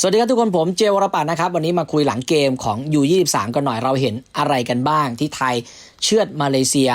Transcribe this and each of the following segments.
สวัสดีครับทุกคนผมเจวรปัตน์นะครับ วันนี้มาคุยหลังเกมของ U23 กันหน่อยเราเห็นอะไรกันบ้างที่ไทยเชือดมาเลเซีย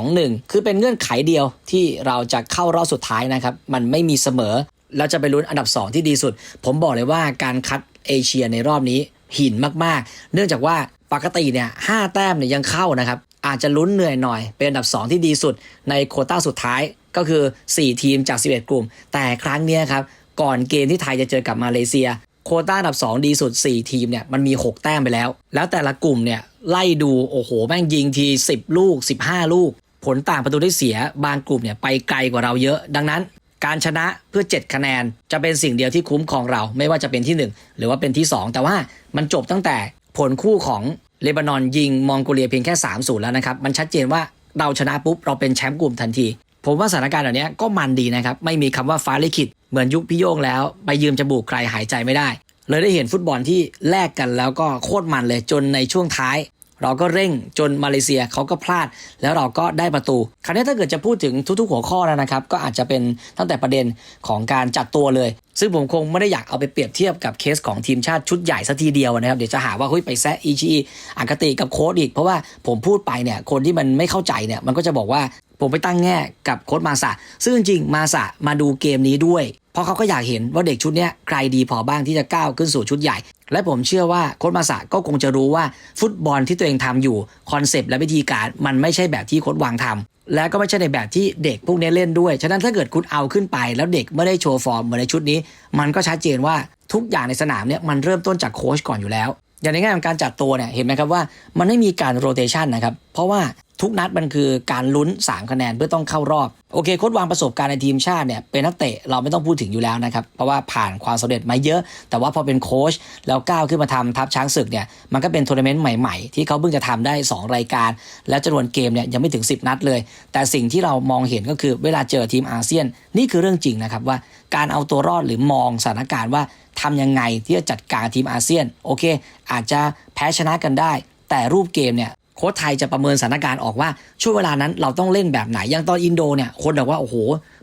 2-1 คือเป็นเงื่อนไขเดียวที่เราจะเข้ารอบสุดท้ายนะครับ มันไม่มีเสมอ เราจะไปลุ้นอันดับ 2 ที่ดีสุด ผมบอกเลยว่าการคัดเอเชียในรอบนี้หินมากๆ เนื่องจากว่าปกติเนี่ยห้าแต้มเนี่ยยังเข้านะครับอาจจะลุ้นเหนื่อยหน่อย เป็นอันดับ 2 ที่ดีสุดในโคต้าสุดท้ายก็คือ 4 ทีมจาก 11 กลุ่ม แต่ครั้งนี้ครับก่อนเกมที่ไทยจะเจอกับมาเลเซีย โควต้าอันดับ 2 ดีสุด 4 ทีมเนี่ยมันมี 6 แต้มไปแล้ว แล้วแต่ละกลุ่มเนี่ยไล่ดูโอ้โหแม่งยิงที 10 ลูก 15 ลูก ผลต่างประตูได้เสียบางกลุ่มเนี่ยไปไกลกว่าเราเยอะ ดังนั้น การชนะเพื่อ 7 คะแนน จะเป็นสิ่งเดียวที่คุ้มครองเรา ไม่ว่าจะเป็นที่ 1 หรือว่าเป็นที่ 2 แต่ว่ามันจบตั้งแต่ผลคู่ของเลบานอนยิงมองโกเลียเพียงแค่3-0แล้วนะครับมันชัดเจนว่าเราชนะปุ๊บเราเป็นแชมป์กลุ่มทันที ผมว่าสถานการณ์แบบนี้ก็มันดีนะครับ ไม่มีคำว่าฟ้าลิขิตเหมือนยุคพี่โยงแล้ว ไปยืมจมูกใครหายใจไม่ได้ เลยได้เห็นฟุตบอลที่แลกกันแล้วก็โคตรมันเลยจนในช่วงท้าย เราก็เร่งจนมาเลเซียเขาก็พลาด แล้วเราก็ได้ประตู คราวนี้ถ้าเกิดจะพูดถึงทุกๆ หัวข้อแล้วนะครับ ก็อาจจะเป็นตั้งแต่ประเด็นของการจัดตัวเลย ซึ่งผมคงไม่ได้อยากเอาไปเปรียบเทียบกับเคสของทีมชาติชุดใหญ่สัทีเดียวนะครับเดี๋ยวจะหาว่าเฮ้ยไปแซะอีชีอากติกับโค้ดอีก เพราะว่าผมพูดไปเนี่ยคนที่มันไม่เข้าใจเนี่ยมันก็จะบอกว่า ผมไปตั้งแง่กับโค้ดมาสะซึ่งจริงมาสะมาดูเกมนี้ด้วย เพราะเขาก็อยากเห็นว่าเด็กชุดนี้ใครดีพอบ้างที่จะก้าวขึ้นสู่ชุดใหญ่ และผมเชื่อว่าโค้ชมาสะก็คงจะรู้ว่าฟุตบอลที่ตัวเองทำอยู่คอนเซปต์และวิธีการมันไม่ใช่แบบที่โค้ชวางทำและก็ไม่ใช่ในแบบที่เด็กพวกนี้เล่นด้วย ฉะนั้นถ้าเกิดคุณเอาขึ้นไป แล้วเด็กไม่ได้โชว์ฟอร์มเหมือนในชุดนี้ มันก็ชัดเจนว่าทุกอย่างในสนามเนี่ยมันเริ่มต้นจากโค้ชก่อนอยู่แล้ว อย่างในแง่ของการจัดตัวเนี่ยเห็นไหมครับว่ามันไม่มีการโรเตชันนะครับ เพราะว่า ทุกนัดมันคือการลุ้น 3 คะแนนเพื่อต้องเข้ารอบ โอเคโค้ดวางประสบการณ์ในทีมชาติเนี่ยเป็นนักเตะเราไม่ต้องพูดถึงอยู่แล้วนะครับเพราะว่าผ่านความสำเร็จมาเยอะ แต่ว่าพอเป็นโค้ชแล้วก้าวขึ้นมาทำทัพช้างศึกเนี่ยมันก็เป็นทัวร์นาเมนต์ใหม่ๆ ที่เขาเพิ่งจะทำได้ 2 รายการ แล้วจำนวนเกมเนี่ยยังไม่ถึง 10 นัดเลย แต่สิ่งที่เรามองเห็นก็คือเวลาเจอทีมอาเซียน นี่คือเรื่องจริงนะครับว่าการเอาตัวรอดหรือมองสถานการณ์ว่าทำยังไงที่จะจัดการทีมอาเซียนโอเค อาจจะแพ้ชนะกันได้ แต่รูปเกมเนี่ย โค้ชไทยจะประเมินสถานการณ์ออกว่าช่วงเวลานั้นเราต้องเล่นแบบไหนอย่างตอนอินโดเนี่ยคนบอกว่าโอ้โห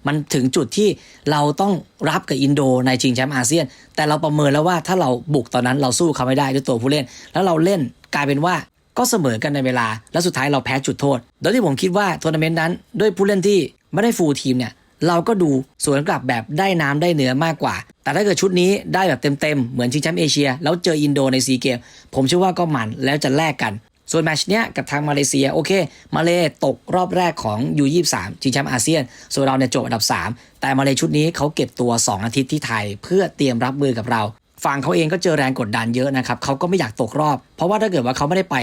มันถึงจุดที่เราต้องรับกับอินโดในชิงแชมป์อาเซียน แต่เราประเมินแล้วว่าถ้าเราบุกตอนนั้นเราสู้เขาไม่ได้ด้วยตัวผู้เล่น แล้วเราเล่นกลายเป็นว่าก็เสมอกันในเวลา แล้วสุดท้ายเราแพ้จุดโทษ โดยที่ผมคิดว่าทัวร์นาเมนต์นั้นด้วยผู้เล่นที่ไม่ได้ฟูลทีมเนี่ยเราก็ดูสวนกลับแบบได้น้ำได้เหนือมากกว่า แต่ถ้าเกิดชุดนี้ได้แบบเต็มๆ เหมือนชิงแชมป์เอเชีย แล้วเจออินโดในซีเกม ผมเชื่อว่าก็มันแล้วจะแลกกัน ส่วนแมชเนี้ยกับทางมาเลเซียโอเค มาเลตกรอบแรกของ U23 ชิงแชมป์อาเซียน ส่วนเราเนี่ยจบอันดับ 3 แต่มาเลชุดนี้เขาเก็บตัว 2 อาทิตย์ที่ไทย เพื่อเตรียมรับมือกับเราฝั่งเขาเองก็เจอแรงกดดันเยอะนะครับเขาก็ไม่อยากตกรอบ เพราะว่าถ้าเกิดว่าเขาไม่ได้ไป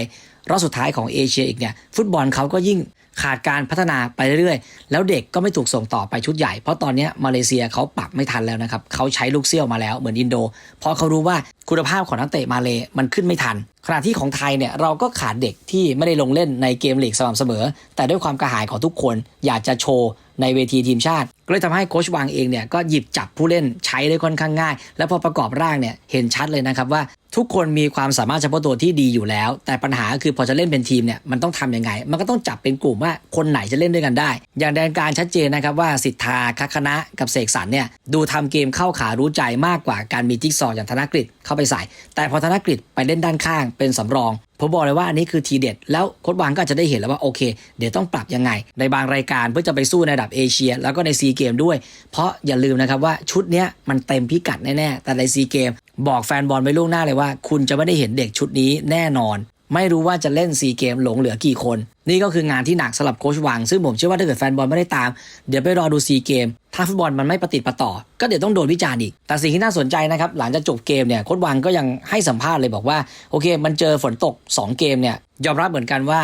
รอบสุดท้ายของเอเชียอีกเนี่ยฟุตบอลเขาก็ยิ่งขาดการพัฒนาไปเรื่อยๆ แล้วเด็กก็ไม่ถูกส่งต่อไปชุดใหญ่ เพราะตอนนี้มาเลเซียเขาปรับไม่ทันแล้วนะครับเขาใช้ลูกเซี่ยวมาแล้วเหมือนอินโด เพราะเขารู้ว่าคุณภาพของนักเตะมาเลมันขึ้นไม่ทันขณะที่ของไทยเนี่ยเราก็ขาดเด็กที่ไม่ได้ลงเล่นในเกมลีกสม่ำเสมอ แต่ด้วยความกระหายของทุกคนอยากจะโชว์ในเวทีทีมชาติ ก็เลยทำให้โค้ชวางเองเนี่ยก็หยิบจับผู้เล่นใช้ได้ค่อนข้างง่าย และพอประกอบร่างเนี่ยเห็นชัดเลยนะครับว่าทุกคนมีความสามารถเฉพาะตัวที่ดีอยู่แล้ว แต่ปัญหาคือพอจะเล่นเป็นทีมเนี่ยมันต้องทำยังไง มันก็ต้องจับเป็นกลุ่มว่าคนไหนจะเล่นด้วยกันได้ อย่างแดนการชัดเจนนะครับว่าสิทธาคัคณะกับเสกสรรเนี่ยดูทำเกมเข้าขารู้ใจมากกว่าการมีจิ๊กซอว์อย่างธนกฤษเข้าไปใส่ แต่พอธนกฤษไปเล่นด้านข้างเป็นสำรองผมบอกเลยว่าอันนี้คือทีเด็ด แล้วโค้ดวางก็จะได้เห็นแล้วว่าโอเค เดี๋ยวต้องปรับยังไง ในบางรายการเพื่อจะไปสู้ในระดับเอเชีย แล้วก็ในซีเกมด้วย เพราะอย่าลืมนะครับว่าชุดเนี้ยมันเต็มพิกัดแน่ๆแต่ในซีเกมบอกแฟนบอลไว้ล่วงหน้าเลยว่า คุณจะไม่ได้เห็นเด็กชุดนี้แน่นอน ไม่รู้ว่าจะเล่นซีเกมหลงเหลือกี่คน นี่ก็คืองานที่หนักสำหรับโค้ชวัง ซึ่งผมเชื่อว่าถ้าเกิดแฟนบอลไม่ได้ตาม เดี๋ยวไปรอดูซีเกม ถ้าฟุตบอลมันไม่ประติดประต่อ ก็เดี๋ยวต้องโดนวิจารณ์อีก แต่สิ่งที่น่าสนใจนะครับ หลังจากจบเกมเนี่ยโค้ชวังก็ยังให้สัมภาษณ์เลยบอกว่าโอเค มันเจอฝนตก 2 เกมเนี่ยยอมรับเหมือนกันว่า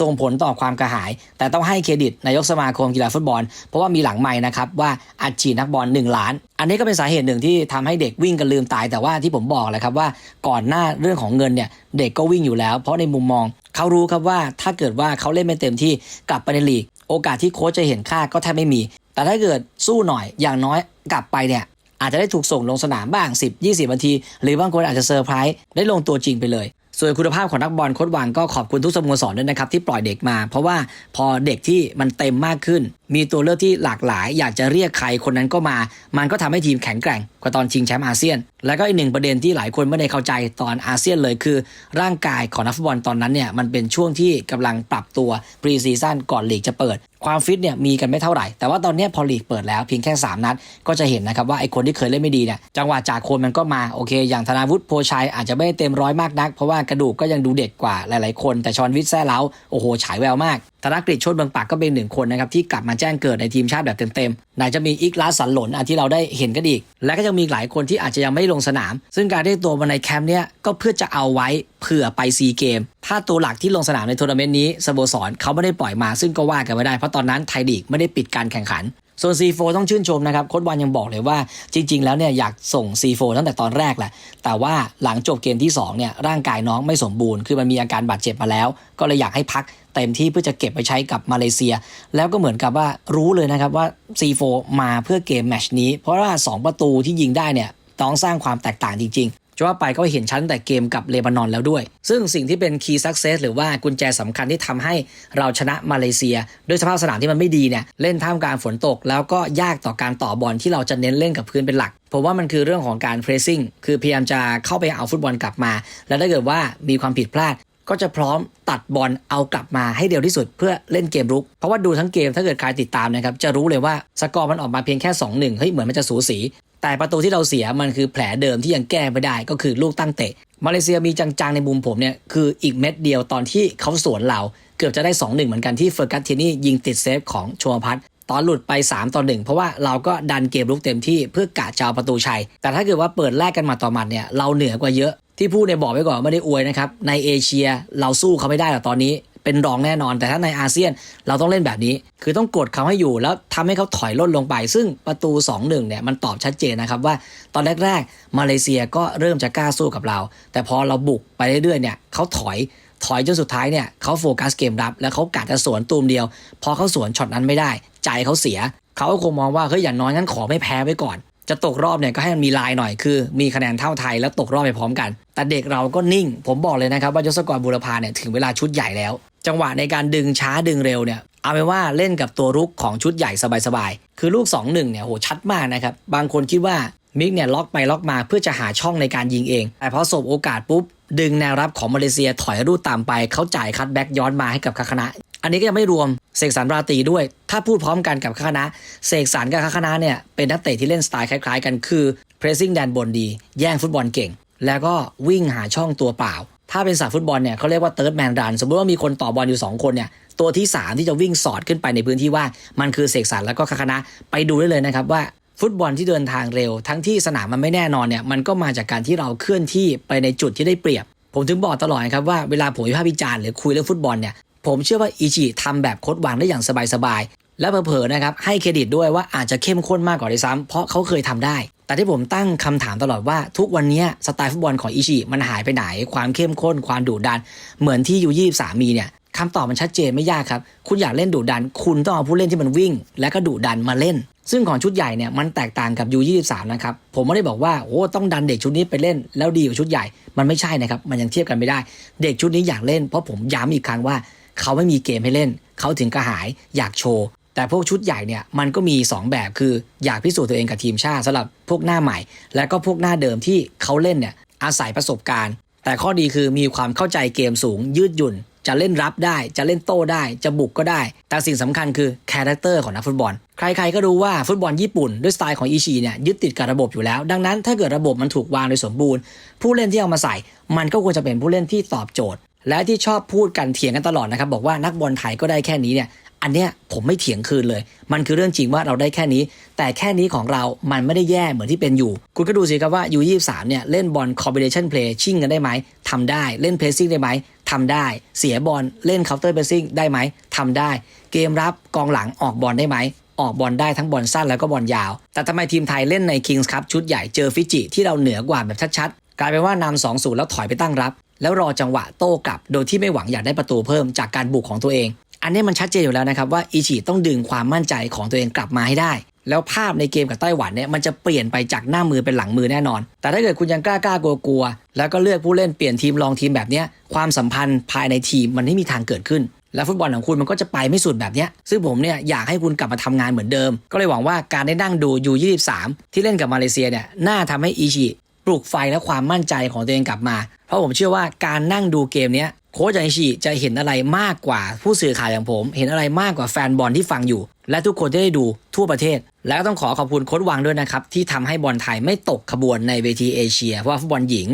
ส่งผลต่อความกระหาย แต่ต้องให้เครดิตนายกสมาคมกีฬาฟุตบอล เพราะว่ามีหลังใหม่นะครับว่าอัดฉีดนักบอล1ล้าน อันนี้ก็เป็นสาเหตุหนึ่งที่ทำให้เด็กวิ่งกันลืมตาย แต่ว่าที่ผมบอกแหละครับว่าก่อนหน้าเรื่องของเงินเนี่ยเด็กก็วิ่งอยู่แล้ว เพราะในมุมมองเขารู้ครับว่าถ้าเกิดว่าเขาเล่นไม่เต็มที่กลับไปในลีก โอกาสที่โค้ชจะเห็นค่าก็แทบไม่มี แต่ถ้าเกิดสู้หน่อยอย่างน้อยกลับไปเนี่ยอาจจะได้ถูกส่งลงสนามบ้าง 10-20นาที หรือบางคนอาจจะเซอร์ไพรส์ได้ลงตัวจริงไปเลย ส่วนคุณภาพของนักบอลโค้ชวังก็ขอบคุณทุกสโมสรด้วยนะครับที่ปล่อยเด็กมา เพราะว่าพอเด็กที่มันเต็มมากขึ้น มีตัวเลือกที่หลากหลาย อยากจะเรียกใครคนนั้นก็มา มันก็ทำให้ทีมแข็งแกร่งกว่าตอนชิงแชมป์อาเซียน แล้วก็อีกหนึ่งประเด็นที่หลายคนไม่ได้เข้าใจตอนอาเซียนเลยคือ ร่างกายของนักฟุตบอลตอนนั้นเนี่ยมันเป็นช่วงที่กำลังปรับตัวปรีซีซั่นก่อนลีกจะเปิด ความฟิตเนี่ยมีกันไม่เท่าไหร่ แต่ว่าตอนนี้พอลีกเปิดแล้วเพียงแค่ 3 นัด ก็จะเห็นนะครับว่าไอ้คนที่เคยเล่นไม่ดีเนี่ยจังหวะจากโคนมันก็มาโอเค อย่างธนาวุฒิโพชัยอาจจะไม่ได้เต็มร้อยมากนัก เพราะว่ากระดูกก็ยังดูเด็กกว่าหลาย ๆ คน แต่ชอนวิทย์แซ่เล้าโอ้โหฉายแววมากธนกฤษโชติเบืองปากก็เป็นหนึ่งคนนะครับที่กลับมาแจ้งเกิดในทีมชาติแบบเต็มๆไหนจะมีอีกลาสันหลนอันที่เราได้เห็นกันอีก และก็ยังมีหลายคนที่อาจจะยังไม่ลงสนาม ซึ่งการได้ตัวมาในแคมป์เนี้ยก็เพื่อจะเอาไว้เผื่อไปซีเกม ถ้าตัวหลักที่ลงสนามในทัวร์นาเมนต์นี้สโมสรเขาไม่ได้ปล่อยมาซึ่งก็ว่ากันไม่ได้เพราะตอนนั้นไทยลีกไม่ได้ปิดการแข่งขันส่วน C4 ต้องชื่นชมนะครับโค้ชวันยังบอกเลยว่าจริง ๆ แล้วเนี่ยอยากส่ง C4 ตั้งแต่ตอนแรกแหละแต่ว่าหลังจบเกมที่2เนี่ยร่างกายน้องไม่สมบูรณ์ คือมันมีอาการบาดเจ็บมาแล้ว ก็เลยอยากให้พัก เต็มที่เพื่อจะเก็บไปใช้กับมาเลเซีย แล้วก็เหมือนกับว่ารู้เลยนะครับว่า C4 มาเพื่อเกมแมชนี้ เพราะว่า 2 ประตูที่ยิงได้เนี่ยต้องสร้างความแตกต่างจริงๆจะว่าไปก็เห็นชั้นแต่เกมกับเลบานอนแล้วด้วย ซึ่งสิ่งที่เป็น key success หรือว่ากุญแจสำคัญที่ทำให้เราชนะมาเลเซีย ด้วยสภาพสนามที่มันไม่ดีเนี่ยเล่นท่ามกลางฝนตก แล้วก็ยากต่อการต่อบอลที่เราจะเน้นเล่นกับพื้นเป็นหลัก ผมว่ามันคือเรื่องของการ pressing คือพยายามจะเข้าไปเอาฟุตบอลกลับมา แล้วถ้าเกิดว่ามีความผิดพลาด ก็จะพร้อมตัดบอลเอากลับมาให้เร็วที่สุดเพื่อเล่นเกมรุก เพราะว่าดูทั้งเกมถ้าเกิดใครติดตามนะครับจะรู้เลยว่าสกอร์มันออกมาเพียงแค่2-1เฮ้ยเหมือนมันจะสูสี แต่ประตูที่เราเสียมันคือแผลเดิมที่ยังแก้ไม่ได้ก็คือลูกตั้งเตะ มาเลเซียมีจังๆในมุมผมเนี่ยคืออีกเม็ดเดียวตอนที่เขาสวนเราเกือบจะได้ 2-1 เหมือนกันที่เฟอร์กัสเทนี่ยิงติดเซฟของชัวพัทตอนหลุดไป 3ต่อ1เพราะว่าเราก็ดันเกมลุกเต็มที่เพื่อกะจะเอาประตูชัย แต่ถ้าเกิดว่าเปิดแลกกันมาต่อมัดเนี่ยเราเหนือกว่าเยอะ ที่พูดในยบอกไว้ก่อนไม่ได้อวยนะครับ ในเอเชียเราสู้เขาไม่ได้หรอกตอนนี้ เป็นรองแน่นอน แต่ถ้าในอาเซียนเราต้องเล่นแบบนี้ คือต้องกดเขาให้อยู่แล้วทำให้เขาถอยล่นลงไป ซึ่งประตู 2-1เนี่ยมันตอบชัดเจนนะครับว่าตอนแรกๆมาเลเซียก็เริ่มจะกล้าสู้กับเรา แต่พอเราบุกไปเรื่อยๆเนี่ยเขาถอยถอยจนสุดท้ายเนี่ยเขาโฟกัสเกมรับ แล้วเขากะจะสวนตูมเดียว พอเขาสวนช็อตนั้นไม่ได้ ใจเขาเสีย เขาก็คงมองว่าเฮ้ยอย่างน้อยงั้นขอไม่แพ้ไว้ก่อน จะตกรอบเนี่ยก็ให้มันมีลายหน่อยคือ มีคะแนนเท่าไทยแล้วตกรอบไปพร้อมกัน แต่เด็กเราก็นิ่ง ผมบอกเลยนะครับว่ายศกรบุรพาเนี่ยถึงเวลาชุดใหญ่แล้ว จังหวะในการดึงช้าดึงเร็วเนี่ยเอาเป็นว่าเล่นกับตัวรุกของชุดใหญ่สบายๆคือลูก 2-1เนี่ยโหชัดมากนะครับบางคนคิดว่ามิกเนี่ยล็อกไปล็อกมาเพื่อจะหาช่องในการยิงเอง แต่พอสบโอกาสปุ๊บ ดึงแนวรับของมาเลเซียถอยรูดตามไป เขาจ่ายคัดแบ็กย้อนมาให้กับคาคณะ อันนี้ก็ยังไม่รวมเสกสรรราตีด้วย ถ้าพูดพร้อมกันกับคณะเสกสรรกับคณะเนี่ยเป็นนักเตะที่เล่นสไตล์คล้ายๆ กันคือ pressing แดนบนดี แย่งฟุตบอลเก่ง แล้วก็วิ่งหาช่องตัวเปล่า ถ้าเป็นสายฟุตบอลเนี่ยเขาเรียกว่า third man run สมมติว่ามีคนต่อบอลอยู่ 2 คนเนี่ยตัวที่ 3 ที่จะวิ่งสอดขึ้นไปในพื้นที่ว่างมันคือเสกสรรแล้วก็คณะไปดูได้เลยนะครับว่าฟุตบอลที่เดินทางเร็ว ทั้งที่สนามมันไม่แน่นอนเนี่ยมันก็มาจากการที่เราเคลื่อนที่ไปในจุดที่ได้เปรียบ ผมถึงบอกตลอดครับว่าเวลาผมวิพากษ์วิจารณ์หรือคุยเรื่องฟุตบอลเนี่ย ผมเชื่อว่าอิจิทำแบบโค้ดวางได้อย่างสบายๆ และเผลอๆนะครับให้เครดิตด้วยว่าอาจจะเข้มข้นมากกว่าด้วยซ้ำเพราะเขาเคยทำได้ แต่ที่ผมตั้งคำถามตลอดว่าทุกวันนี้สไตล์ฟุตบอลของอิจิมันหายไปไหน ความเข้มข้น ความดุดัน เหมือนที่ยูยี่สามีเนี่ยคำตอบมันชัดเจนไม่ยากครับ คุณอยากเล่นดุดัน คุณต้องเอาผู้เล่นที่มันวิ่ง และก็ดุดันมาเล่น ซึ่งของชุดใหญ่เนี่ยมันแตกต่างกับยูยี่สามนะครับ ผมไม่ได้บอกว่าโอ้ต้องดันเด็กชุดนี้ไปเล่น แล้วดีกว่าชุดใหญ่ มันไม่ใช่นะครับ มันยังเทียบกันไม่ได้ เด็กชุดนี้อยากเล่น เพราะผมย้ำอีกครั้งว่า เขาไม่มีเกมให้เล่น เขาถึงกระหายอยากโชว์ แต่พวกชุดใหญ่เนี่ยมันก็มี 2 แบบคืออยากพิสูจน์ตัวเองกับทีมชาติสำหรับพวกหน้าใหม่ และก็พวกหน้าเดิมที่เขาเล่นเนี่ยอาศัยประสบการณ์ แต่ข้อดีคือมีความเข้าใจเกมสูง ยืดหยุ่น จะเล่นรับได้ จะเล่นโต้ได้ จะบุกก็ได้ แต่สิ่งสำคัญคือคาแรคเตอร์ของนักฟุตบอล ใครๆก็รู้ว่าฟุตบอลญี่ปุ่นด้วยสไตล์ของอิชิเนี่ยยึดติดกับระบบอยู่แล้ว ดังนั้นถ้าเกิดระบบมันถูกวางโดยสมบูรณ์ ผู้เล่นที่เอามาใส่ มันก็ควรจะเป็นผู้เล่นที่ตอบโจทย์ และที่ชอบพูดกันเถียงกันตลอดนะครับบอกว่านักบอลไทยก็ได้แค่นี้เนี่ยอันเนี้ยผมไม่เถียงคืนเลย มันคือเรื่องจริงว่าเราได้แค่นี้ แต่แค่นี้ของเรา มันไม่ได้แย่เหมือนที่เป็นอยู่ คุณก็ดูสิครับว่า U23 เนี่ยเล่นบอล combination play ชิ่งกันได้ไหมทำได้ เล่น pressing ได้ไหมทำได้ เสียบอลเล่น counter pressing ได้ไหมทำได้ เกมรับกองหลังออกบอลได้ไหม ออกบอลได้ทั้งบอลสั้นแล้วก็บอลยาว แต่ทำไมทีมไทยเล่นใน Kings Cup ชุดใหญ่เจอฟิจิที่เราเหนือกว่าแบบชัดๆ กลายเป็นว่านำ2 0แล้วถอยไปตั้งรับ แล้วรอจังหวะโต้กลับ โดยที่ไม่หวังอยากได้ประตูเพิ่มจากการบุกของตัวเอง อันนี้มันชัดเจนอยู่แล้วนะครับว่าอิชิต้องดึงความมั่นใจของตัวเองกลับมาให้ได้ แล้วภาพในเกมกับไต้หวันเนี่ยมันจะเปลี่ยนไปจากหน้ามือเป็นหลังมือแน่นอน แต่ถ้าเกิดคุณยังกล้ากล้ากลัวกลัวๆแล้วก็เลือกผู้เล่นเปลี่ยนทีมลองทีมแบบนี้ความสัมพันธ์ภายในทีมมันไม่มีทางเกิดขึ้นและฟุตบอลของคุณมันก็จะไปไม่สุดแบบนี้ซึ่งผมเนี่ยอยากให้คุณกลับมาทำงานเหมือนเดิม ก็เลยหวังว่าการได้นั่งดูยู23ที่เล่นกับมาเลเซียเนี่ยน่าทำให้อิชิ ปลุกไฟและความมั่นใจของตัวเองกลับมา เพราะผมเชื่อว่าการนั่งดูเกมเนี้ยโค้ชอิชิจะเห็นอะไรมากกว่าผู้สื่อข่าวอย่างผม เห็นอะไรมากกว่าแฟนบอลที่ฟังอยู่ และทุกคนที่ได้ดูทั่วประเทศ และก็ต้องขอขอบคุณโค้ชวังด้วยนะครับ ที่ทำให้บอลไทยไม่ตกขบวนในเวทีเอเชีย เพราะว่าฟุตบอลหญิง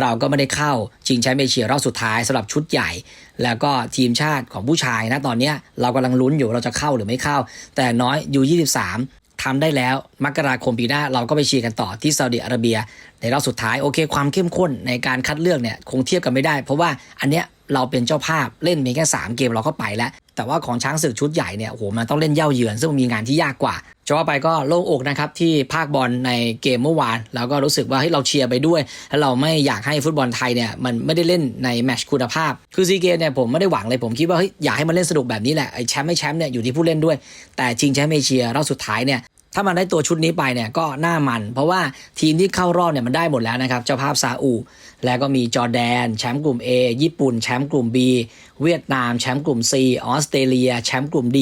เราก็ไม่ได้เข้าชิงแชมป์เอเชียรอบสุดท้ายสำหรับชุดใหญ่ แล้วก็ทีมชาติของผู้ชายนะตอนนี้เรากำลังลุ้นอยู่เราจะเข้าหรือไม่เข้า แต่น้อยยู23 ทำได้แล้ว มกราคมปีหน้าเราก็ไปเชียร์กันต่อที่ซาอุดิอาระเบีย ในรอบสุดท้ายโอเค ความเข้มข้นในการคัดเลือกเนี่ยคงเทียบกันไม่ได้ เพราะว่าอันเนี้ยเราเป็นเจ้าภาพเล่นเพียงแค่3เกมเราก็ไปแล้ว แต่ว่าของช้างศึกชุดใหญ่เนี่ยโอ้โหมันต้องเล่นเย่าเยือน ซึ่งมีงานที่ยากกว่าจะว่าไปก็โล่งอกนะครับที่ภาคบอลในเกมเมื่อวานแล้วก็รู้สึกว่าเฮ้เราเชียร์ไปด้วยแล้วเราไม่อยากให้ฟุตบอลไทยเนี่ยมันไม่ได้เล่นในแมตช์คุณภาพ คือซีเกมเนี่ยผมไม่ได้หวังเลยผมคิดว่าเฮ้ยอยากให้มันเล่นสนุกแบบนี้แหละไอ้แชมป์ไม่แชมป์เนี่ยอยู่ที่ผู้เล่นด้วย แต่ชิงแชมป์เอเชียรอบสุดท้ายเนี่ย ถ้ามันได้ตัวชุดนี้ไปเนี่ยก็น่ามัน เพราะว่าทีมที่เข้ารอบเนี่ยมันได้หมดแล้วนะครับ เจ้าภาพซาอุ แล้วก็มีจอร์แดน แชมป์กลุ่ม A ญี่ปุ่น แชมป์กลุ่ม B เวียดนาม แชมป์กลุ่ม C ออสเตรเลีย แชมป์กลุ่ม D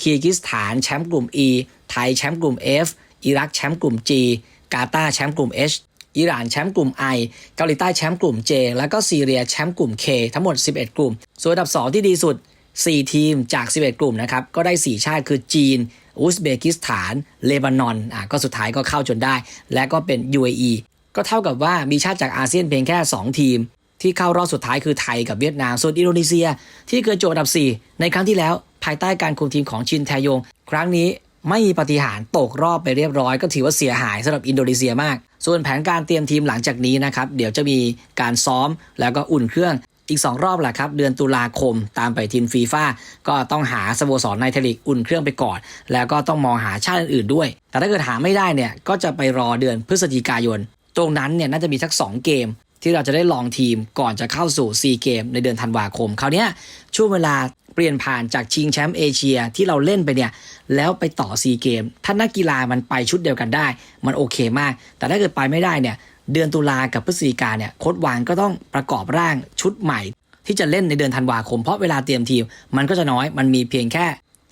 คีร์กิสถาน แชมป์กลุ่ม E ไทย แชมป์กลุ่ม F อิรักแชมป์กลุ่ม G กาตาร์แชมป์กลุ่ม H อิหร่านแชมป์กลุ่ม I เกาหลีใต้แชมป์กลุ่ม J แล้วก็ซีเรียแชมป์กลุ่ม K ทั้งหมด 11 กลุ่ม ส่วนอันดับ 2 ที่ดีสุด 4 ทีมจาก 11 กลุ่มนะครับ ก็ได้ 4 ชาติคือจีน อุซเบกิสถาน เลบานอนอะก็สุดท้ายก็เข้าจนได้ และก็เป็น UAE ก็เท่ากับว่ามีชาติจากอาเซียนเพียงแค่ 2 ทีม ที่เข้ารอบสุดท้ายคือไทยกับเวียดนาม ส่วนอินโดนีเซีย ที่เคยโจทย์อันดับ 4 ในครั้งที่แล้ว ภายใต้การคุมทีมของชินแทยง ครั้งนี้ไม่มีปฏิหารตกรอบไปเรียบร้อย ก็ถือว่าเสียหายสำหรับอินโดนีเซียมาก ส่วนแผนการเตรียมทีมหลังจากนี้นะครับ เดี๋ยวจะมีการซ้อมแล้วก็อุ่นเครื่อง อีก 2 รอบแหละครับ เดือนตุลาคมตามไปทีมฟีฟ่าก็ต้องหาสโมสรในไทยลีกอุ่นเครื่องไปก่อน แล้วก็ต้องมองหาชาติอื่นๆด้วย แต่ถ้าเกิดหาไม่ได้เนี่ยก็จะไปรอเดือนพฤศจิกายน ตรงนั้นเนี่ยน่าจะมีสัก 2 เกม ที่เราจะได้ลองทีมก่อนจะเข้าสู่ซีเกมในเดือนธันวาคมคราวนี้ช่วงเวลาเปลี่ยนผ่านจากชิงแชมป์เอเชียที่เราเล่นไปเนี่ยแล้วไปต่อซีเกมถ้านักกีฬามันไปชุดเดียวกันได้ มันโอเคมาก แต่ถ้าเกิดไปไม่ได้เนี่ย เดือนตุลากับพฤศจิกาเนี่ยโค้ดวางก็ต้องประกอบร่างชุดใหม่ ที่จะเล่นในเดือนธันวาคม เพราะเวลาเตรียมทีม มันก็จะน้อยมันมีเพียงแค่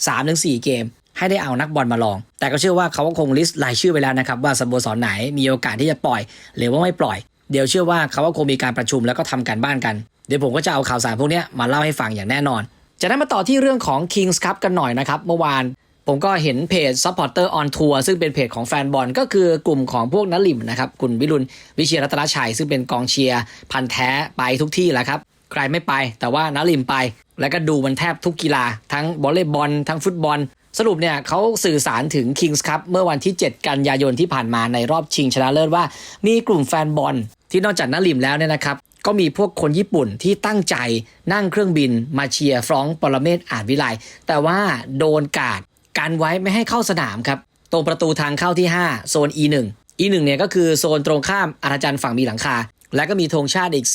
3-4ถึงเกม ให้ได้เอานักบอลมาลอง แต่ก็เชื่อว่าเขาก็คงลิสต์รายชื่อไปแล้วนะครับว่าสโมสรไหนมีโอกาสที่จะปล่อย หรือว่าไม่ปล่อย เดี๋ยวเชื่อว่าเขาก็คงมีการประชุมแล้วก็ทำการบ้านกันเดี๋ยวผมก็จะเอาข่าวสารพวกนี้มาเล่าให้ฟังอย่างแน่นอนจะได้มาต่อที่เรื่องของ Kings Cup กันหน่อยนะครับเมื่อวาน ผมก็เห็นเพจ Supporter on Tour ซึ่งเป็นเพจของแฟนบอล ก็คือกลุ่มของพวกนัลิมนะครับคุณวิรุณวิเชียรัตนชัย ซึ่งเป็นกองเชียร์พันแท้ไปทุกที่แหละครับ ใครไม่ไป แต่ว่านัลิมไป แล้วก็ดูมันแทบทุกกีฬา ทั้งวอลเลย์บอล ทั้งฟุตบอล สรุปเนี่ยเขาสื่อสารถึง Kings Cup เมื่อวันที่ 7 กันยายนที่ผ่านมาในรอบชิงชนะเลิศว่า มีกลุ่มแฟนบอล ที่นอกจากนัลิมแล้วเนี่ยนะครับก็มีพวกคนญี่ปุ่นที่ตั้งใจนั่งเครื่องบินมาเชียร์ฟรองก์ปรเมศอาจวิไลแต่ว่าโดนกาด กันไว้ไม่ให้เข้าสนามครับ ตรงประตูทางเข้าที่ 5 โซน E1 E1 เนี่ยก็คือโซนตรงข้ามอาจารย์ฝั่งมีหลังคา และก็มีธงชาติอีก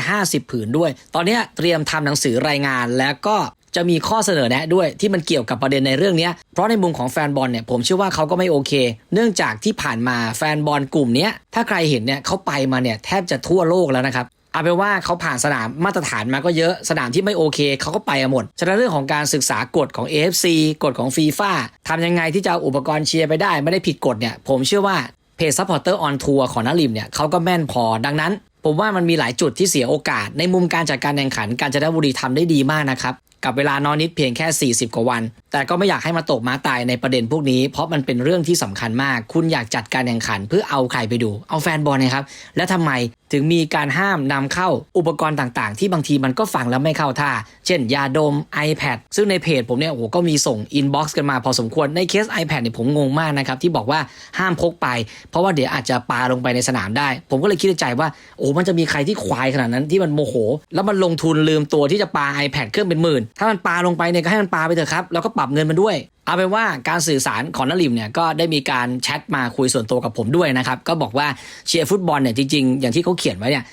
450 ผืนด้วย ตอนนี้เตรียมทำหนังสือรายงานแล้วก็จะมีข้อเสนอแนะด้วยที่มันเกี่ยวกับประเด็นในเรื่องนี้ เพราะในมุมของแฟนบอลเนี่ยผมเชื่อว่าเขาก็ไม่โอเค เนื่องจากที่ผ่านมาแฟนบอลกลุ่มนี้ถ้าใครเห็นเนี่ยเขาไปมาเนี่ยแทบจะทั่วโลกแล้วนะครับ เอาเป็นว่าเขาผ่านสนามมาตรฐานมาก็เยอะสนามที่ไม่โอเคเขาก็ไปหมด ฉะนั้นเรื่องของการศึกษากฎของ AFC กฎของฟีฟ่าทำยังไงที่จะอุปกรณ์เชียร์ไปได้ ไม่ได้ผิดกฎเนี่ย ผมเชื่อว่าเพจซับพอร์เตอร์ออนทัวร์ของนาริมเนี่ยเขาก็แม่นพอดังนั้น ผมว่ามันมีหลายจุดที่เสียโอกาส ในมุมการจัดการแข่งขัน การจนบุรีทำได้ดีมากนะครับกับเวลานอนนิดเพียงแค่ 40 กว่าวัน แต่ก็ไม่อยากให้มาตกม้าตายในประเด็นพวกนี้ เพราะมันเป็นเรื่องที่สำคัญมาก คุณอยากจัดการแข่งขันเพื่อเอาใครไปดู เอาแฟนบอลนะครับ และทำไมถึงมีการห้ามนำเข้าอุปกรณ์ต่างๆ ที่บางทีมันก็ฟังแล้วไม่เข้าท่า เช่น ยาดม iPad ซึ่งในเพจผมเนี่ยโอ้โหก็มีส่งอินบ็อกซ์กันมาพอสมควรในเคส iPad เนี่ยผมงงมากนะครับที่บอกว่าห้ามพกไป เพราะว่าเดี๋ยวอาจจะปาลงไปในสนามได้ ผมก็เลยคิดในใจว่าโอ้มันจะมีใครที่ควายขนาดนั้นที่มันโมโห แล้วมันลงทุนลืมตัวที่จะปา iPad เครื่องเป็นหมื่นถ้ามันปาลงไปเนี่ยก็ให้มันปาไปเถอะครับ แล้วก็ปรับเงินมันด้วย เอาเป็นว่าการสื่อสารของนลิมเนี่ยก็ได้มีการแชทมาคุยส่วนตัวกับผมด้วยนะครับ ก็บอกว่าเชียร์ฟุตบอลเนี่ยจริงๆ อย่างที่เขาเขียนไว้เนี่ย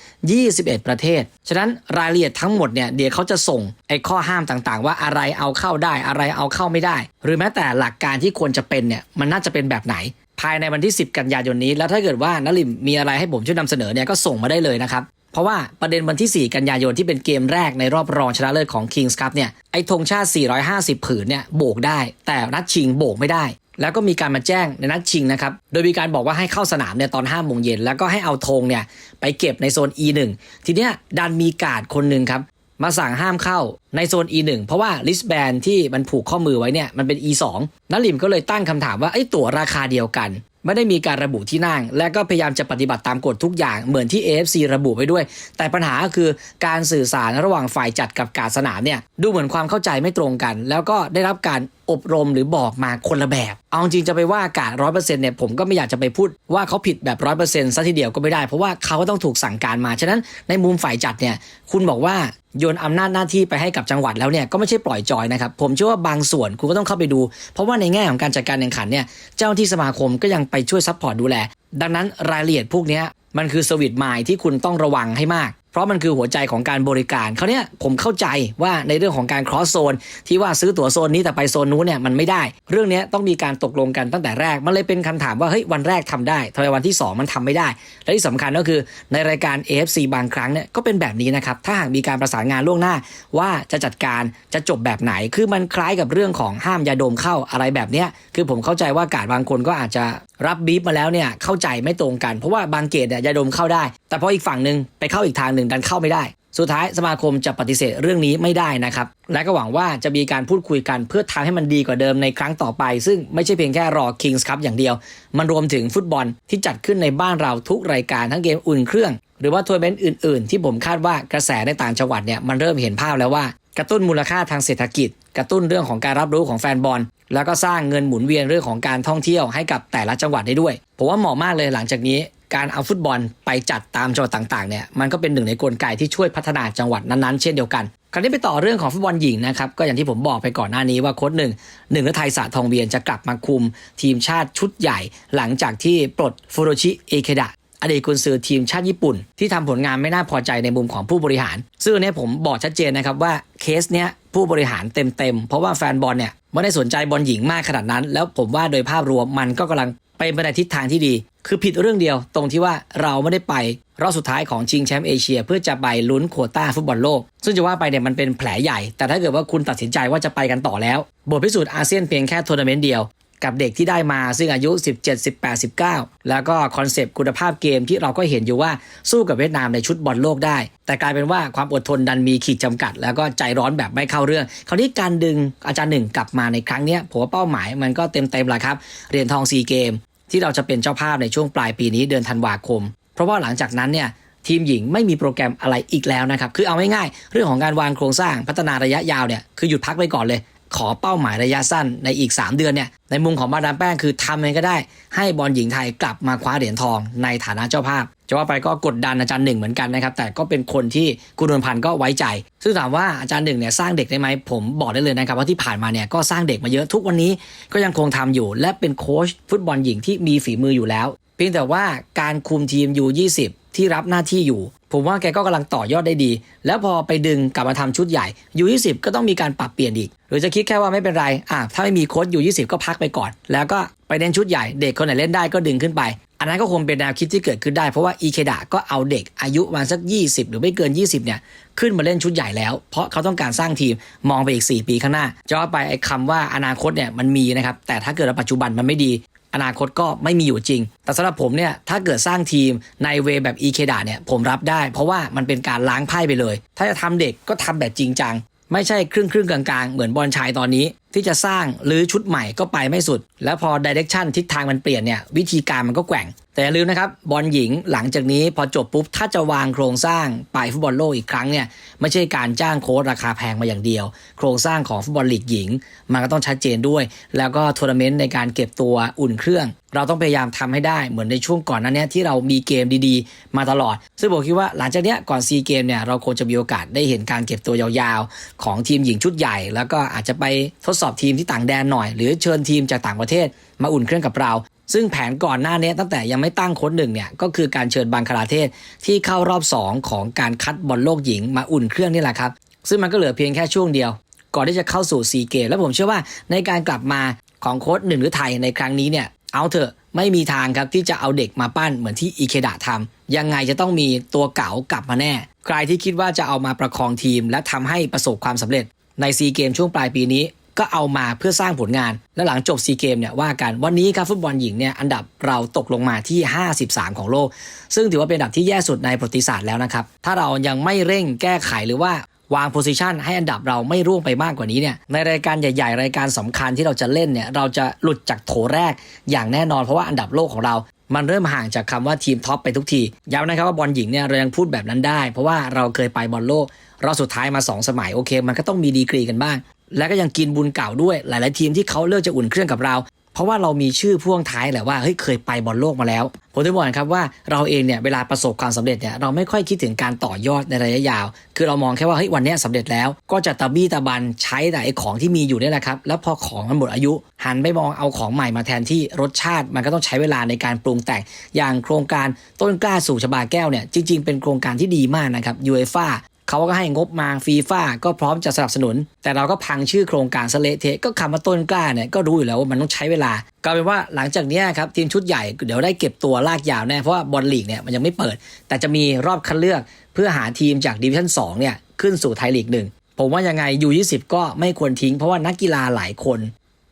21 ประเทศ ฉะนั้นรายละเอียดทั้งหมดเนี่ยเดี๋ยวเขาจะส่งไอ้ข้อห้ามต่างๆ ว่าอะไรเอาเข้าได้อะไรเอาเข้าไม่ได้ หรือแม้แต่หลักการที่ควรจะเป็นเนี่ยมันน่าจะเป็นแบบไหนภายในวันที่ 10 กันยายนนี้ แล้วถ้าเกิดว่านลิมมีอะไรให้ผมช่วยนำเสนอเนี่ยก็ส่งมาได้เลยนะครับ เพราะว่าประเด็นวันที่ 4 กันยายนที่เป็นเกมแรกในรอบรองชนะเลิศของ Kings Cup เนี่ยไอ้ธงชาติ 450 ผืนเนี่ยโบกได้ แต่นัดชิงโบกไม่ได้ แล้วก็มีการมาแจ้งในนัดชิงนะครับ โดยมีการบอกว่าให้เข้าสนามเนี่ยตอน5โมงเย็นแล้วก็ให้เอาธงเนี่ยไปเก็บในโซน E1 ทีเนี้ยดันมีกาดคนหนึ่งครับมาสั่งห้ามเข้าในโซน E1 เพราะว่าลิสแบนที่มันผูกข้อมือไว้เนี่ยมันเป็น E2 นักลิมก็เลยตั้งคำถามว่าไอ้ตั๋วราคาเดียวกัน ไม่ได้มีการระบุที่นั่ง และก็พยายามจะปฏิบัติตามกฎทุกอย่างเหมือนที่ AFC ระบุไว้ด้วย แต่ปัญหาก็คือการสื่อสารระหว่างฝ่ายจัดกับการสนามเนี่ยดูเหมือนความเข้าใจไม่ตรงกัน แล้วก็ได้รับการอบรมหรือบอกมาคนละแบบ เอาจริงจะไปว่าอากาศร้อยเปอร์เซ็นต์เนี่ยผมก็ไม่อยากจะไปพูดว่าเขาผิดแบบร้อยเปอร์เซ็นต์ซะทีเดียวก็ไม่ได้ เพราะว่าเขาก็ต้องถูกสั่งการมา ฉะนั้นในมุมฝ่ายจัดเนี่ยคุณบอกว่าโยนอำนาจหน้าที่ไปให้กับจังหวัดแล้วเนี่ยก็ไม่ใช่ปล่อยจอยนะครับ ผมเชื่อว่าบางส่วนคุณก็ต้องเข้าไปดู เพราะว่าในแง่ของการจัดการแข่งขันเนี่ยเจ้าที่สมาคมก็ยังไปช่วยซัพพอร์ตดูแล ดังนั้นรายละเอียดพวกนี้มันคือสวิตไมล์ที่คุณต้องระวังให้มาก ราะมันคือหัวใจของการบริการเขาเนี้ยผมเข้าใจว่าในเรื่องของการ cross zone ที่ว่าซื้อตั๋วโซนนี้แต่ไปโซนนู้นเนี่ยมันไม่ได้ เรื่องนี้ต้องมีการตกลงกันตั้งแต่แรก มันเลยเป็นคำถามว่าเฮ้ยวันแรกทำได้ทำไมวันที่ 2 มันทำไม่ได้ และที่สำคัญก็คือในรายการ AFC บางครั้งเนี่ยก็เป็นแบบนี้นะครับถ้าหากมีการประสานงานล่วงหน้า ว่าจะจัดการจะจบแบบไหน คือมันคล้ายกับเรื่องของห้ามยาดมเข้าอะไรแบบเนี้ยคือผมเข้าใจว่ากาดบางคนก็อาจจะรับบีฟมาแล้วเนี่ยเข้าใจไม่ตรงกันเพราะว่าบางเกตเนี่ยยาดมเข้าได้ แต่พออีกฝั่งหนึ่งไปเข้าอีกทางหนึ่งดันเข้าไม่ได้ สุดท้ายสมาคมจะปฏิเสธเรื่องนี้ไม่ได้นะครับ และก็หวังว่าจะมีการพูดคุยกันเพื่อทำให้มันดีกว่าเดิมในครั้งต่อไป ซึ่งไม่ใช่เพียงแค่รอ Kings Cup อย่างเดียว มันรวมถึงฟุตบอลที่จัดขึ้นในบ้านเราทุกรายการทั้งเกมอุ่นเครื่อง หรือว่าทัวร์เมนต์อื่น ๆ ที่ผมคาดว่ากระแสในต่างจังหวัดเนี่ยมันเริ่มเห็นภาพแล้วว่ากระตุ้นมูลค่าทางเศรษฐกิจ กระตุ้นเรื่องของการรับรู้ของแฟนบอล แล้วก็สร้างเงินหมุนเวียนเรื่องของการท่องเที่ยวให้กับแต่ละจังหวัดได้ด้วย ผมว่าเหมาะมากเลยหลังจากนี้ การเอาฟุตบอลไปจัดตามจังหวัดต่างๆเนี่ยมันก็เป็นหนึ่งในกลไกที่ช่วยพัฒนาจังหวัดนั้นๆ เช่นเดียวกัน คราวนี้ไปต่อเรื่องของฟุตบอลหญิงนะครับก็อย่างที่ผมบอกไปก่อนหน้านี้ว่าโค้ชหนึ่งหนึ่งฤทัยสะทองเวียนจะกลับมาคุมทีมชาติชุดใหญ่ หลังจากที่ปลดฟูโรชิเอเคดะอดีตกุนซือทีมชาติญี่ปุ่น ที่ทำผลงานไม่น่าพอใจในมุมของผู้บริหาร ซึ่งอันเนี้ยผมบอกชัดเจนนะครับว่าเคสเนี้ยผู้บริหารเต็มๆเพราะว่าแฟนบอลเนี่ยไม่ได้สนใจบอลหญิงมากขนาดนั้น แล้วผมว่าโดยภาพรวมมันก็กำลัง ไปในทิศทางที่ดี คือผิดเรื่องเดียวตรงที่ว่าเราไม่ได้ไปรอบสุดท้ายของชิงแชมป์เอเชีย เพื่อจะไปลุ้นโควต้าฟุตบอลโลก ซึ่งจะว่าไปเนี่ยมันเป็นแผลใหญ่ แต่ถ้าเกิดว่าคุณตัดสินใจว่าจะไปกันต่อแล้ว บทพิสูจน์อาเซียนเพียงแค่ทัวร์นาเมนต์เดียวกับเด็กที่ได้มาซึ่งอายุ 17 18 19 แล้วก็คอนเซปต์คุณภาพเกมที่เราก็เห็นอยู่ว่าสู้กับเวียดนามในชุดบอลโลกได้ แต่กลายเป็นว่าความอดทนดันมีขีดจำกัด แล้วก็ใจร้อนแบบไม่เข้าเรื่อง คราวนี้การดึงอาจารย์หนึ่งกลับมาในครั้งนี้ผมว่าเป้าหมายมันก็เต็มเต็มๆและครับเหรียญทองซีเกม ที่เราจะเป็นเจ้าภาพในช่วงปลายปีนี้เดือนธันวาคม เพราะว่าหลังจากนั้นเนี่ยทีมหญิงไม่มีโปรแกรมอะไรอีกแล้วนะครับ คือเอาง่ายๆเรื่องของการวางโครงสร้างพัฒนาระยะยาวเนี่ยคือหยุดพักไปก่อนเลย ขอเป้าหมายระยะสั้นในอีก 3 เดือนเนี่ยในมุมของมาดามแป้งคือทำเองก็ได้ ให้บอลหญิงไทยกลับมาคว้าเหรียญทองในฐานะเจ้าภาพจะว่าไปก็กดดันอาจารย์หนึ่งเหมือนกันนะครับ แต่ก็เป็นคนที่คุณนวลพันธ์ก็ไว้ใจ ซึ่งถามว่าอาจารย์หนึ่งเนี่ยสร้างเด็กได้ไหมผมบอกได้เลยนะครับว่าที่ผ่านมาเนี่ยก็สร้างเด็กมาเยอะทุกวันนี้ก็ยังคงทำอยู่ และเป็นโค้ชฟุตบอลหญิงที่มีฝีมืออยู่แล้ว เพียงแต่ว่าการคุมทีม U20 ที่รับหน้าที่อยู่ ผมว่าแกก็กำลังต่อยอดได้ดี แล้วพอไปดึงกลับมาทำชุดใหญ่ U20 ก็ต้องมีการปรับเปลี่ยนอีก หรือจะคิดแค่ว่าไม่เป็นไรอะถ้าไม่มีโค้ช U20 ก็พักไปก่อน แล้วก็ไปเล่นชุดใหญ่ เด็กคนไหนเล่นได้ก็ดึงขึ้นไป อันนั้นก็คงเป็นแนวคิดที่เกิดขึ้นได้ เพราะว่าอีเคดะก็เอาเด็กอายุประมาณสัก 20 หรือไม่เกิน 20 เนี่ย ขึ้นมาเล่นชุดใหญ่แล้ว เพราะเขาต้องการสร้างทีมมองไปอีก 4 ปีข้างหน้าจะว่าไปไอ้คำว่าอนาคตเนี่ยมันมีนะครับแต่ถ้าเกิดปัจจุบันมันไม่ดี อนาคตก็ไม่มีอยู่จริง แต่สำหรับผมเนี่ย ถ้าเกิดสร้างทีมในเวแบบอีเคดาเนี่ย ผมรับได้ เพราะว่ามันเป็นการล้างไพ่ไปเลย ถ้าจะทำเด็กก็ทำแบบจริงจัง ไม่ใช่ครึ่งครึ่งกลางๆ เหมือนบอลชายตอนนี้ ที่จะสร้างหรือชุดใหม่ก็ไปไม่สุด แล้วพอดิเรกชันทิศทางมันเปลี่ยนเนี่ย วิธีการมันก็แกว่ง แต่อย่าลืมนะครับบอลหญิงหลังจากนี้พอจบปุ๊บ ถ้าจะวางโครงสร้างไปฟุตบอลโลกอีกครั้งเนี่ยไม่ใช่การจ้างโค้ชราคาแพงมาอย่างเดียว โครงสร้างของฟุตบอลลีกหญิง มันก็ต้องชัดเจนด้วย แล้วก็ทัวร์นาเมนต์ในการเก็บตัวอุ่นเครื่อง เราต้องพยายามทำให้ได้เหมือนในช่วงก่อนนั้นเนี้ยที่เรามีเกมดีๆ มาตลอด ซึ่งผมคิดว่าหลังจากเนี้ยก่อนซีเกมเนี่ยเราคงจะมีโอกาสได้เห็นการเก็บตัวยาวๆ ของทีมหญิงชุดใหญ่ แล้วก็อาจจะไปทดสอบทีมที่ต่างแดนหน่อย หรือเชิญทีมจากต่างประเทศมาอุ่นเครื่องกับเรา ซึ่งแผนก่อนหน้านี้ตั้งแต่ยังไม่ตั้งโค้ชหนึ่งเนี่ยก็คือการเชิญบังคลาเทศที่เข้ารอบ 2 ของการคัดบอลโลกหญิงมาอุ่นเครื่องนี่แหละครับ ซึ่งมันก็เหลือเพียงแค่ช่วงเดียว ก่อนที่จะเข้าสู่ซีเกมและผมเชื่อว่าในการกลับมาของโค้ชหนึ่งหรือไทยในครั้งนี้เนี่ยเอาเถอะไม่มีทางครับที่จะเอาเด็กมาปั้นเหมือนที่อีเคดะทำยังไงจะต้องมีตัวเก๋ากลับมาแน่ ใครที่คิดว่าจะเอามาประคองทีม และทำให้ประสบความสำเร็จในซีเกมช่วงปลายปีนี้ ก็เอามาเพื่อสร้างผลงาน และหลังจบซีเกมเนี่ยว่ากันวันนี้ครับฟุตบอลหญิงเนี่ยอันดับเราตกลงมาที่ 53 ของโลก ซึ่งถือว่าเป็นอันดับที่แย่สุดในประวัติศาสตร์แล้วนะครับ ถ้าเรายังไม่เร่งแก้ไขหรือว่าวางโพซิชันให้อันดับเราไม่ร่วงไปมากกว่านี้เนี่ยในรายการใหญ่ๆ รายการสำคัญที่เราจะเล่นเนี่ยเราจะหลุดจากโถแรกอย่างแน่นอนเพราะว่าอันดับโลกของเรา มันเริ่มห่างจากคำว่าทีมท็อปไปทุกทีย้ำนะครับว่าบอลหญิงเนี่ยเรายังพูดแบบนั้นได้ เพราะว่าเราเคยไปบอลโลกรอบสุดท้ายมาสองสมัยโอเค มันก็ต้องมีดีกรีกันบ้าง และก็ยังกินบุญเก่าด้วยหลาย ๆ ทีมที่เขาเลือกจะอุ่นเครื่องกับเรา เพราะว่าเรามีชื่อพ่วงท้ายแหละว่าเฮ้ยเคยไปบอลโลกมาแล้ว ผมจะบอกนะครับว่าเราเองเนี่ยเวลาประสบความสำเร็จเนี่ยเราไม่ค่อยคิดถึงการต่อยอดในระยะยาว คือเรามองแค่ว่าเฮ้ยวันนี้ยสำเร็จแล้วก็จะตะบี้ตะบันใช้แต่ไอ้ของที่มีอยู่นี่แหละครับแล้วพอของมันหมดอายุ หันไปมองเอาของใหม่มาแทนที่รสชาติมันก็ต้องใช้เวลาในการปรุงแต่งอย่างโครงการต้นกล้าสู่ชบาแก้วเนี่ยจริง ๆ เป็นโครงการที่ดีมากนะครับยูเอฟ่า เขาก็ให้งบมาฟีฟ่าก็พร้อมจะสนับสนุน แต่เราก็พังชื่อโครงการสเละเทะก็คำว่าต้นกล้าเนี่ยก็รู้อยู่แล้วว่ามันต้องใช้เวลา ก็เป็นว่าหลังจากนี้ครับทีมชุดใหญ่เดี๋ยวได้เก็บตัวลากยาวแน่เพราะว่าบอลลีกเนี่ยมันยังไม่เปิด แต่จะมีรอบคัดเลือกเพื่อหาทีมจากดิวิชั่น2เนี่ยขึ้นสู่ไทยลีกหนึ่งผมว่ายังไงยู20 ก็ไม่ควรทิ้งเพราะว่านักกีฬาหลายคน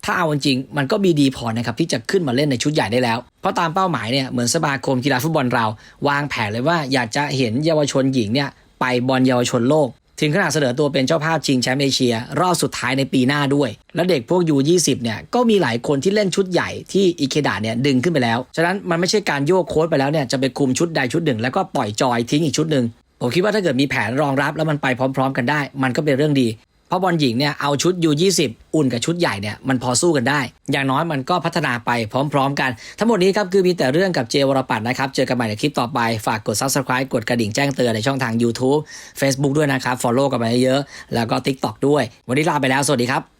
ถ้าเอาจริงมันก็มีดีพอนะครับที่จะขึ้นมาเล่นในชุดใหญ่ได้แล้ว เพราะตามเป้าหมายเนี่ยเหมือนสมาคมกีฬาฟุตบอลเรา วางแผนเลยว่าอยากจะเห็นเยาวชนหญิงเนี่ย ไปบอลเยาวชนโลก ถึงขนาดเสนอตัวเป็นเจ้าภาพชิงแชมป์เอเชีย รอบสุดท้ายในปีหน้าด้วย และเด็กพวกยู20เนี่ยก็มีหลายคนที่เล่นชุดใหญ่ที่อิเคดะเนี่ยดึงขึ้นไปแล้ว ฉะนั้นมันไม่ใช่การโยกโค้ดไปแล้วเนี่ยจะไปคุมชุดใดชุดหนึ่ง แล้วก็ปล่อยจอยทิ้งอีกชุดหนึ่งผมคิดว่าถ้าเกิดมีแผนรองรับแล้วมันไปพร้อม ๆ กันได้ มันก็เป็นเรื่องดี เพราะบอลหญิงเนี่ยเอาชุด U20 อุ่นกับชุดใหญ่เนี่ยมันพอสู้กันได้ อย่างน้อยมันก็พัฒนาไปพร้อม ๆ กัน ทั้งหมดนี้ครับคือมีแต่เรื่องกับเจวรปัตนะครับ เจอกันใหม่ในคลิปต่อไป ฝากกด Subscribe กดกระดิ่งแจ้งเตือนในช่องทาง YouTube Facebook ด้วยนะครับ Follow กันไปเยอะๆแล้วก็ TikTok ด้วย วันนี้ลาไปแล้วสวัสดีครับ